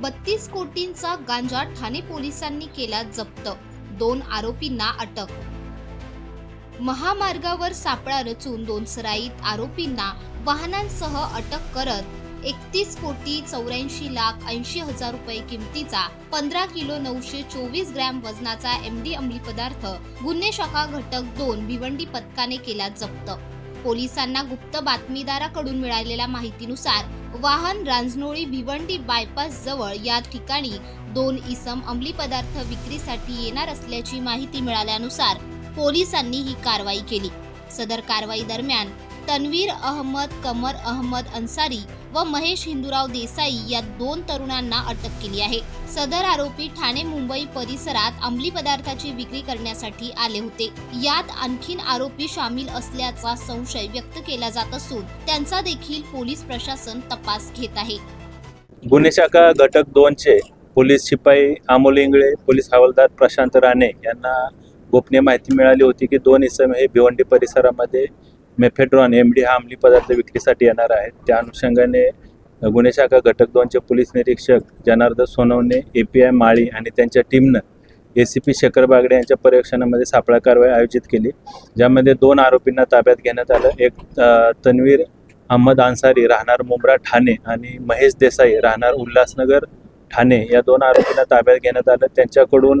बत्तीस कोटींचा गांजा ठाणे पोलिसांनी केला जप्त. दोन आरोपींना अटक. महामार्गावर सापळा रचून दोन सराईत आरोपींना वाहनांसह अटक करत एकतीस कोटी चौऱ्याऐंशी लाख ऐंशी हजार रुपये किमतीचा पंधरा किलो नऊशे चोवीस ग्रॅम वजनाचा एमडी अंमली पदार्थ गुन्हे शाखा घटक दोन भिवंडी पथकाने केला जप्त. पोलिसांना गुप्त बातमीदाराकडून मिळालेल्या माहितीनुसार वाहन रांजनोळी भिवंडी बायपास जवळ या ठिकाणी दोन इसम अंमली पदार्थ विक्रीसाठी येणार असल्याची माहिती मिळाल्यानुसार पोलिसांनी ही कारवाई केली. सदर कारवाई दरम्यान तन्वीर अहमद कमर अहमद अन्सारी व महेश हिंदूराव देसाई या दोन तरुणांना अटक केली आहे. सदर आरोपी ठाणे मुंबई परिसरात अंमली पदार्थाची विक्री करण्यासाठी आले होते. यात आणखीन आरोपी सामील असल्याचा संशय व्यक्त केला जात असून त्यांचा देखील पोलीस प्रशासन तपास घेत आहे. गुन्हे शाखा घटक दोनचे पोलीस शिपाई अमोल इंगळे पोलीस हवालदार प्रशांत राणे यांना गोपनीय माहिती मिळाली होती की दोन इसम हे भिवंडी परिसरामध्ये मेफेड्रॉन एम डी हा अंमली पदार्थ विक्रीसाठी येणार आहेत त्या अनुषंगाने गुन्हे शाखा घटक दोनचे पोलीस निरीक्षक Janardan Sonawane A P I Mali आणि त्यांच्या टीमनं A C P Shekhar Bagde यांच्या पर्यवेक्षणामध्ये सापळा कारवाई आयोजित केली. ज्यामध्ये दोन आरोपींना ताब्यात घेण्यात आलं. एक तन्वीर अहमद अन्सारी राहणार मुंब्रा ठाणे आणि महेश देसाई राहणार उल्हासनगर ठाणे. या दोन आरोपींना ताब्यात घेण्यात आलं. त्यांच्याकडून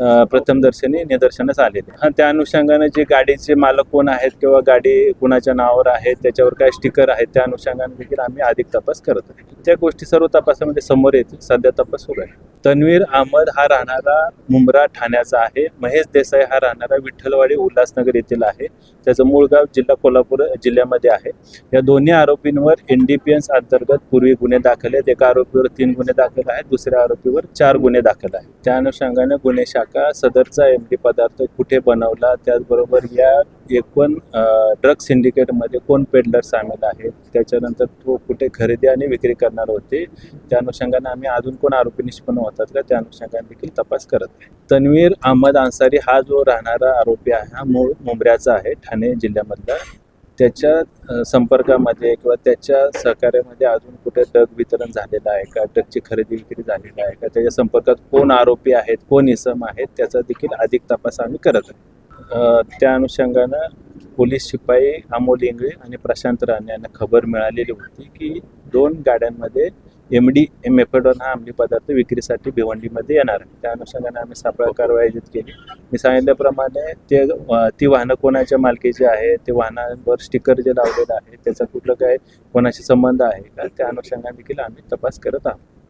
प्रथमदर्शनी निदर्शनास आलेले. हा त्या अनुषंगाने जे गाडीचे मालक कोण आहेत किंवा गाडी कुणाच्या नावावर आहे त्याच्यावर काय स्टिकर आहेत त्या अनुषंगाने देखील आम्ही अधिक तपास करत आहे. त्या गोष्टी सर्व तपासामध्ये समोर येतील. सध्या तपास सुरू आहे. तन्वीर अहमद हा राहणारा मुंब्रा ठाण्याचा आहे. महेश देसाई हा राहणारा विठ्ठलवाडी उल्हासनगर येथील आहे. त्याचं मूळ गाव जिल्हा कोल्हापूर जिल्ह्यामध्ये आहे. या दोन्ही आरोपींवर एन डी पी एस अंतर्गत पूर्वी गुन्हे दाखल आहेत. एका आरोपीवर तीन गुन्हे दाखल आहेत. दुसऱ्या आरोपीवर चार गुन्हे दाखल आहेत. त्या अनुषंगाने गुन्हे शाखा सदरचा एम डी पदार्थ कुठे बनवला त्याचबरोबर या एकूण ड्रग सिंडिकेटमध्ये कोण पेडलर सामील आहेत त्याच्यानंतर तो कुठे खरेदी आणि विक्री करणार होते त्या अनुषंगाने आम्ही अजून कोण आरोपी निष्पन्न होतात का त्या अनुषंगाने देखील तपास करत आहे. तन्वीर अहमद अन्सारी हा जो राहणारा आरोपी आहे हा मूळ मुंबऱ्याचा आहे ठाणे जिल्ह्यामधला. त्याच्या संपर्कामध्ये किंवा त्याच्या सहकार्यामध्ये अजून कुठे ड्रग वितरण झालेलं आहे का ड्रगची खरेदी विक्री झालेली आहे का त्याच्या संपर्कात कोण आरोपी आहेत कोण इसम आहेत त्याचा देखील अधिक तपास आम्ही करत आहे. त्या अनुषंगानं पोलीस शिपाई अमोल इंगळे आणि प्रशांत राणे यांना खबर मिळालेली होती की दोन गाड्यांमध्ये एम डी एम एफेडॉन हा अंमली पदार्थ विक्रीसाठी भिवंडीमध्ये येणार आहे. त्या अनुषंगाने आम्ही सापळा कारवाई आयोजित केली. मी सांगितल्याप्रमाणे ते ती वाहनं कोणाच्या मालकीची आहे ते वाहनांवर स्टिकर जे लावलेलं आहे त्याचा कुठलं काय कोणाशी संबंध आहे का त्या अनुषंगाने देखील आम्ही तपास करत आहोत.